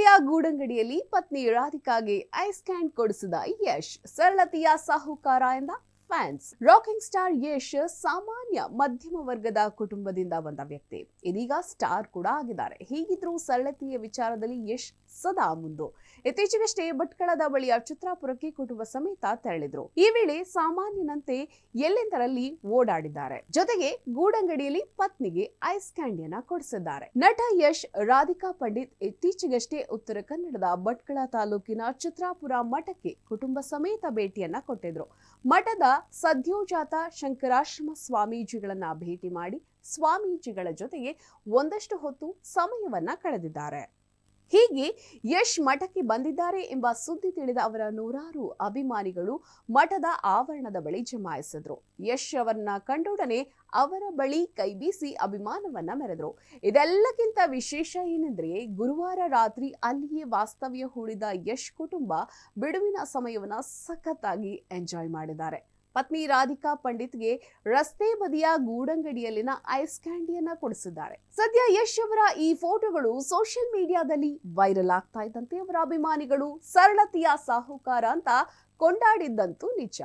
ಬದಿಯ ಗೂಡಂಗಡಿಯಲ್ಲಿ ಪತ್ನಿ ರಾಧಿಕಾಗೆ ಐಸ್ ಕ್ಯಾಂಡ್ ಕೊಡಿಸಿದ ಯಶ್. ಸರಳತೆಯ ಸಾಹುಕಾರ ಎಂದ ಫ್ಯಾನ್ಸ್ ರಾಕಿಂಗ್ ಸ್ಟಾರ್ ಯಶ್ ಸಾಮಾನ್ಯ ಮಧ್ಯಮ ವರ್ಗದ ಕುಟುಂಬದಿಂದ ಬಂದ ವ್ಯಕ್ತಿ. ಇದೀಗ ಸ್ಟಾರ್ ಕೂಡ ಆಗಿದ್ದಾರೆ. ಹೀಗಿದ್ರೂ ಸರಳತೆಯ ವಿಚಾರದಲ್ಲಿ ಯಶ್ ಸದಾ ಮುಂದು. ಇತ್ತೀಚೆಗಷ್ಟೇ ಭಟ್ಕಳದ ಬಳಿಯ ಚಿತ್ರಾಪುರಕ್ಕೆ ಕುಟುಂಬ ಸಮೇತ ತೆರಳಿದ್ರು. ಈ ವೇಳೆ ಸಾಮಾನ್ಯನಂತೆ ಎಲ್ಲೆಂದರಲ್ಲಿ ಓಡಾಡಿದ್ದಾರೆ. ಜೊತೆಗೆ ಗೂಡಂಗಡಿಯಲ್ಲಿ ಪತ್ನಿಗೆ ಐಸ್ ಕ್ಯಾಂಡಿಯನ್ನ ಕೊಡಿಸಿದ್ದಾರೆ. ನಟ ಯಶ್, ರಾಧಿಕಾ ಪಂಡಿತ್ ಇತ್ತೀಚೆಗಷ್ಟೇ ಉತ್ತರ ಕನ್ನಡದ ಭಟ್ಕಳ ತಾಲೂಕಿನ ಚಿತ್ರಾಪುರ ಮಠಕ್ಕೆ ಕುಟುಂಬ ಸಮೇತ ಭೇಟಿಯನ್ನ ಕೊಟ್ಟಿದ್ರು. ಮಠದ ಸದ್ಯೋಜಾತ ಶಂಕರಾಶ್ರಮ ಸ್ವಾಮೀಜಿಗಳನ್ನ ಭೇಟಿ ಮಾಡಿ ಸ್ವಾಮೀಜಿಗಳ ಜೊತೆಗೆ ಒಂದಷ್ಟು ಹೊತ್ತು ಸಮಯವನ್ನ ಕಳೆದಿದ್ದಾರೆ. ಹೀಗೆ ಯಶ್ ಮಠಕ್ಕೆ ಬಂದಿದ್ದಾರೆ ಎಂಬ ಸುದ್ದಿ ತಿಳಿದ ಅವರ ನೂರಾರು ಅಭಿಮಾನಿಗಳು ಮಠದ ಆವರಣದ ಬಳಿ ಜಮಾಯಿಸಿದ್ರು. ಯಶ್ ಅವರನ್ನ ಕಂಡೊಡನೆ ಅವರ ಬಳಿ ಕೈಬೀಸಿ ಅಭಿಮಾನವನ್ನ ಮೆರೆದ್ರು. ಇದೆಲ್ಲಕ್ಕಿಂತ ವಿಶೇಷ ಏನೆಂದ್ರೆ ಗುರುವಾರ ರಾತ್ರಿ ಅಲ್ಲಿಯೇ ವಾಸ್ತವ್ಯ ಹೂಡಿದ ಯಶ್ ಕುಟುಂಬ ಬಿಡುವಿನ ಸಮಯವನ್ನ ಸಖತ್ತಾಗಿ ಎಂಜಾಯ್ ಮಾಡಿದ್ದಾರೆ. ಪತ್ನಿ ರಾಧಿಕಾ ಪಂಡಿತ್ಗೆ ರಸ್ತೆ ಬದಿಯ ಗೂಡಂಗಡಿಯಲ್ಲಿನ ಐಸ್ ಕ್ಯಾಂಡಿಯನ್ನ ಕೊಡಿಸಿದ್ದಾರೆ. ಸದ್ಯ ಯಶ್ ಅವರ ಈ ಫೋಟೋಗಳು ಸೋಷಿಯಲ್ ಮೀಡಿಯಾದಲ್ಲಿ ವೈರಲ್ ಆಗ್ತಾ ಇದ್ದಂತೆ ಅವರ ಅಭಿಮಾನಿಗಳು ಸರಳತೆಯ ಸಾಹುಕಾರ ಅಂತ ಕೊಂಡಾಡಿದ್ದಂತೂ ನಿಜ.